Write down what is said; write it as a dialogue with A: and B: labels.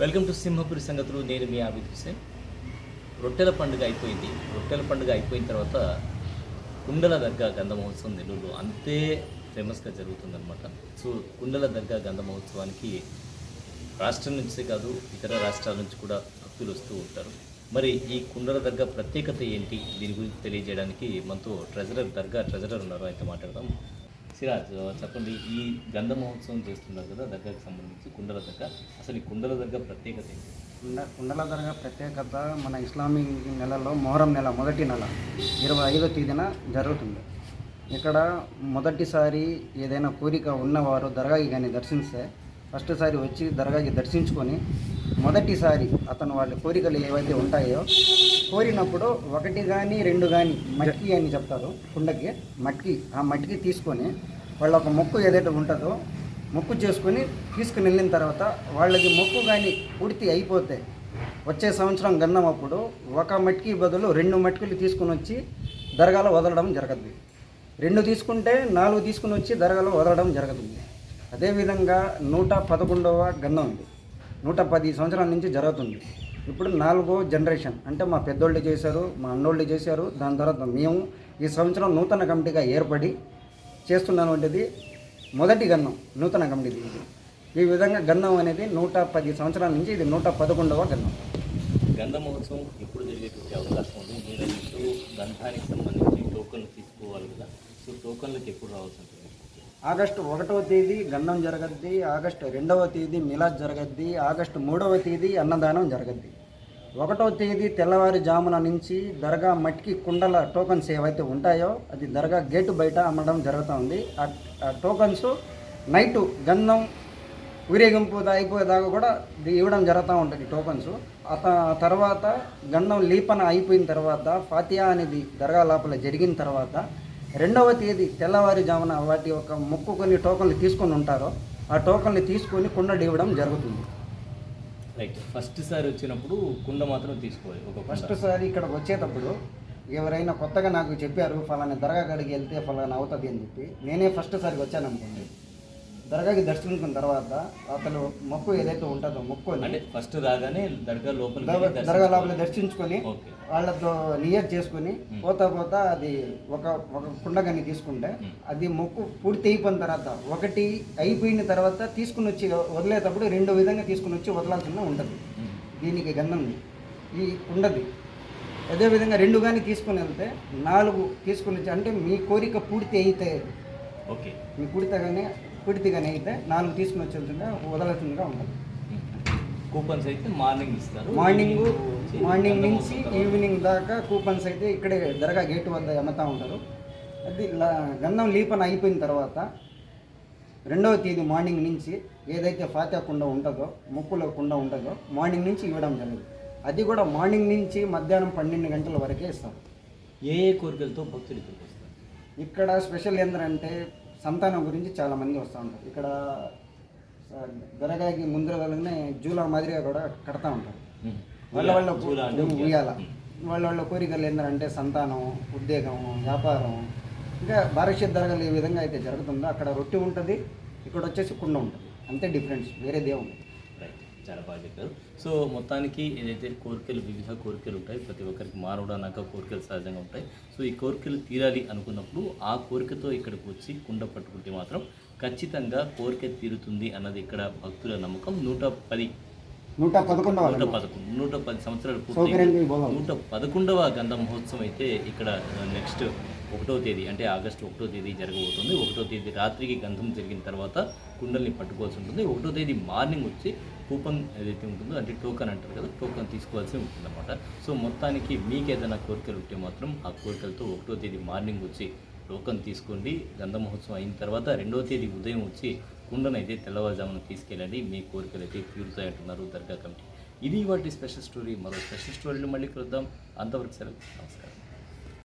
A: Welcome to Simhapuri సంగతులు నేను మీ ఆబిద్ హుసేన్ రొట్టెల పండుగ అయిపోయింది. రొట్టెల పండుగ అయిపోయిన తర్వాత కుండల దర్గా గంధ మహోత్సవం నెల్లూరులో అంతే ఫేమస్గా జరుగుతుందన్నమాట. సో కుండల దర్గా గంధ మహోత్సవానికి రాష్ట్రం నుంచే కాదు ఇతర రాష్ట్రాల నుంచి కూడా భక్తులు వస్తూ ఉంటారు. మరి ఈ కుండల దర్గా ప్రత్యేకత ఏంటి? దీని గురించి తెలియజేయడానికి మనతో ట్రెజరర్ దర్గా ట్రెజరర్ ఉన్నారు అయితే మాట్లాడదాం. సిరాజ్ చెప్పండి ఈ గంధ మహోత్సవం చేస్తున్నారు కదా దగ్గరకు సంబంధించి కుండల దగ్గర అసలు ఈ కుండల దగ్గర ప్రత్యేకత ఏంటి?
B: కుండ కుండల దగ్గర ప్రత్యేకత మన ఇస్లామిక్ నెలలో మొహరం నెల మొదటి నెల ఇరవై ఐదో తేదీన జరుగుతుంది. ఇక్కడ మొదటిసారి ఏదైనా కోరిక ఉన్నవారు దర్గాకి కానీ దర్శిస్తే ఫస్ట్ సారి వచ్చి దర్గాకి దర్శించుకొని మొదటిసారి అతను వాళ్ళ కోరికలు ఏవైతే ఉంటాయో కోరినప్పుడు ఒకటి కానీ రెండు కానీ మట్కి అని చెప్తారు కుండకి. మట్కి ఆ మట్కి తీసుకొని వాళ్ళ ఒక మొక్కు ఏదైతే ఉంటుందో మొక్కు చేసుకొని తీసుకుని వెళ్ళిన తర్వాత వాళ్ళకి మొక్కు కానీ పూర్తి అయిపోతే వచ్చే సంవత్సరం గన్నం అప్పుడు ఒక మట్కి బదులు రెండు మట్కిలు తీసుకుని వచ్చి దర్గాలో వదలడం జరగదు. రెండు తీసుకుంటే నాలుగు తీసుకుని వచ్చి దర్గాలో వదలడం జరుగుతుంది అదేవిధంగా నూట పదకొండవ గంధం ఇది నూట పది సంవత్సరాల నుంచి జరుగుతుంది. ఇప్పుడు నాలుగో జనరేషన్. అంటే మా పెద్దోళ్ళు చేశారు మా అన్నోళ్ళు చేశారు. దాని తర్వాత మేము ఈ సంవత్సరం నూతన కమిటీగా ఏర్పడి చేస్తున్నటువంటిది మొదటి గన్నం నూతన కమిటీ ఇది. ఈ విధంగా గన్నం అనేది నూట పది సంవత్సరాల నుంచి ఇది నూట పదకొండవ గన్నం
A: గంధ మహోత్సవం ఎప్పుడు జరిగేటువంటి అవకాశం ఉంది? మీరు గంధానికి సంబంధించి టోకన్లు తీసుకోవాలి కదా. సో టోకన్లకు ఎప్పుడు రావాల్సి ఉంటుంది?
B: ఆగస్టు ఒకటవ తేదీ గండం జరగద్ది ఆగస్టు రెండవ తేదీ మిలాద్ జరగద్ది ఆగస్టు మూడవ తేదీ అన్నదానం జరగద్ది. ఒకటవ తేదీ తెల్లవారుజామున నుంచి దర్గా మట్టికి కుండల టోకన్స్ ఏవైతే ఉంటాయో అది దర్గా గేటు బయట అమ్మడం జరుగుతూ ఉంది ఆ టోకన్స్ నైటు గంధం ఊరేగింపు అయిపోయేదాకా కూడా ఇవ్వడం జరుగుతూ ఉంటుంది టోకన్స్. ఆ తర్వాత గంధం లీపన అయిపోయిన తర్వాత ఫాతియా అనేది దర్గా లోపల జరిగిన తర్వాత రెండవ తేదీ తెల్లవారుజామున వాటి యొక్క మొక్కు కొన్ని టోకన్లు తీసుకొని ఉంటారో ఆ టోకన్లు తీసుకొని కుండ ఇవ్వడం జరుగుతుంది.
A: రైట్ ఫస్ట్ సారి వచ్చినప్పుడు కుండ మాత్రం తీసుకోవాలి ఒక
B: ఫస్ట్ సారి ఇక్కడికి వచ్చేటప్పుడు ఎవరైనా కొత్తగా నాకు చెప్పారు ఫలానా దర్గా కాడికి వెళ్తే ఫలానా అవుతుంది అని చెప్పి నేనే ఫస్ట్ సారికి వచ్చాను అనుకోండి. దర్గాకి దర్శించుకున్న తర్వాత అతను మొక్కు ఏదైతే ఉంటుందో మొక్కు
A: అంటే ఫస్ట్ రాగానే దర్గా లోపల
B: దర్గా లోపల దర్శించుకొని వాళ్ళతో నియర్ చేసుకొని. పోతా పోతా అది ఒక ఒక కుండగని తీసుకుంటే. అది మొక్కు పూర్తి అయిపోయిన తర్వాత ఒకటి అయిపోయిన తర్వాత తీసుకుని వచ్చి వదిలేటప్పుడు రెండు విధంగా తీసుకుని వచ్చి వదలాల్సిన ఉంటుంది. దీనికి గంధం ఈ కుండది అదేవిధంగా రెండు కానీ తీసుకుని వెళ్తే నాలుగు తీసుకుని వచ్చి అంటే మీ కోరిక పూర్తి అయితే
A: ఓకే.
B: మీ పూర్తిగానే పూర్తిగానే అయితే నాలుగు తీసుకుని వచ్చి వెళ్తుంటే వదలతుందిగా ఉంటుంది
A: కూపన్స్ అయితే మార్నింగ్ ఇస్తారు.
B: మార్నింగ్ మార్నింగ్ నుంచి ఈవినింగ్ దాకా కూపన్స్ అయితే ఇక్కడే దర్గా గేట్ వద్ద అమ్ముతూ ఉంటారు. అది గంధం లీపన అయిపోయిన తర్వాత రెండవ తేదీ మార్నింగ్ నుంచి ఏదైతే ఫాత్యా కుండ ఉంటుందో ముక్కులో కుండ ఉంటుందో మార్నింగ్ నుంచి ఇవ్వడం జరుగుతుంది అది కూడా మార్నింగ్ నుంచి మధ్యాహ్నం పన్నెండు గంటల వరకే ఇస్తారు.
A: ఏ ఏ కోరికలతో భక్తులు ఇక్కడికి వస్తారు?
B: ఇక్కడ స్పెషల్ ఏంటంటే సంతానం గురించి చాలా మంది వస్తూ ఉంటారు. ఇక్కడ ఆ, దర్గాకి ముందర వెళ్ళగానే జూలా మాదిరిగా కూడా కడతా ఉంటారు. వాళ్ళ వాళ్ళ ఉయ్యాల. వాళ్ళ వాళ్ళ కోరికలు ఏంటంటే సంతానం ఉద్యోగం వ్యాపారం. ఇంకా భారతీయ దర్గాలు ఏ విధంగా అయితే జరుగుతుందో అక్కడ రొట్టె ఉంటుంది ఇక్కడ వచ్చేసి కుండ ఉంటుంది. అంతే డిఫరెన్స్ వేరేదే ఉంది
A: రైట్ చాలా బాగా చెప్పారు. సో మొత్తానికి ఏదైతే కోరికలు వివిధ కోరికలు ఉంటాయి ప్రతి ఒక్కరికి మానవుడు అన్నాక కోరికలు సహజంగా ఉంటాయి. సో ఈ కోరికలు తీరాలి అనుకున్నప్పుడు ఆ కోరికతో ఇక్కడికి వచ్చి కుండ పట్టుకుంటే మాత్రం ఖచ్చితంగా కోరిక తీరుతుంది అన్నది ఇక్కడ భక్తుల నమ్మకం. నూట పది
B: నూట పదకొండవ
A: నూట పదకొండు నూట పది సంవత్సరాలు పూర్తి నూట పదకొండవ గంధ మహోత్సవం అయితే ఇక్కడ నెక్స్ట్ ఒకటో తేదీ అంటే ఆగస్టు ఒకటో తేదీ జరగబోతుంది. ఒకటో తేదీ రాత్రికి గంధం జరిగిన తర్వాత కుండల్ని పట్టుకోవాల్సి ఉంటుంది. ఒకటో తేదీ మార్నింగ్ వచ్చి కూపన్ ఏదైతే ఉంటుందో అంటే టోకన్ అంటారు కదా టోకన్ తీసుకోవాల్సి ఉంటుందన్నమాట. సో మొత్తానికి మీకు ఏదైనా కోరికలు ఉంటే మాత్రం ఆ కోరికలతో ఒకటో తేదీ మార్నింగ్ వచ్చి టోకన్ తీసుకోండి. గంధ మహోత్సవం అయిన తర్వాత రెండో తేదీ ఉదయం వచ్చి కుండను అయితే తెల్లవారుజామున తీసుకెళ్ళండి. మీ కోరికలు అయితే తీరుతాయి అంటున్నారు దర్గా కమిటీ. ఇది వాటి స్పెషల్ స్టోరీ మరో స్పెషల్ స్టోరీలు మళ్ళీ కలుద్దాం. అంతవరకు సెలవు. నమస్కారం.